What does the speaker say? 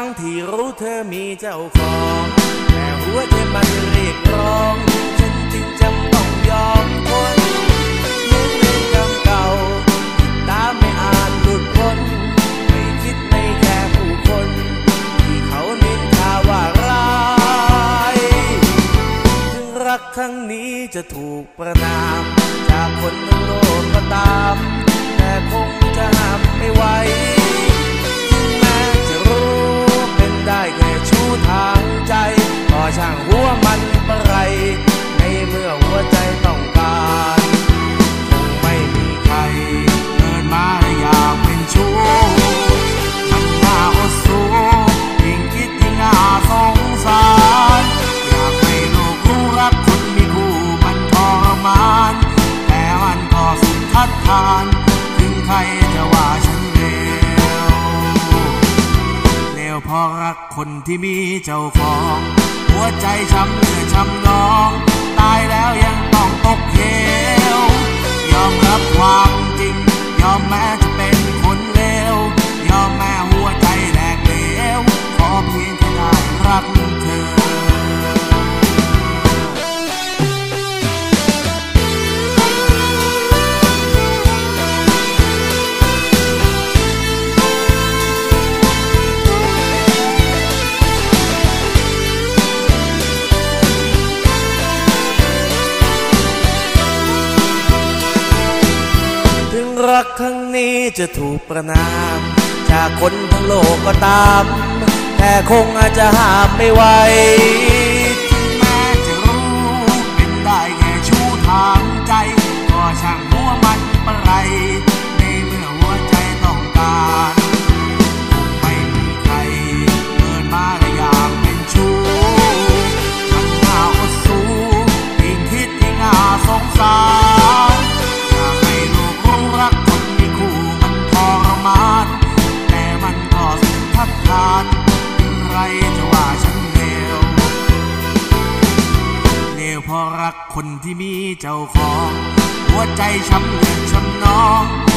ทั้งที่รู้เธอมีเจ้าของ แต่หัวเธอมันเรียกร้อง ฉันจึงจำต้องยอมทนยึดในกำเก่า ตาไม่อาจหลุดพ้น ไม่คิดไม่แค่ผู้คน ที่เขานินทาว่าร้าย ถึงรักครั้งนี้จะถูกประนาม พอรักคนที่มีเจ้าของ หัวใจช้ำเนื้อช้ำน้อง รักครั้งนี้จะถูกประนาม จากคนทั้งโลกก็ตาม แต่คงอาจจะห้ามไม่ไหว พราะรักคนที่มีเจ้าของ หัวใจช้ำเลือดช้ำนอง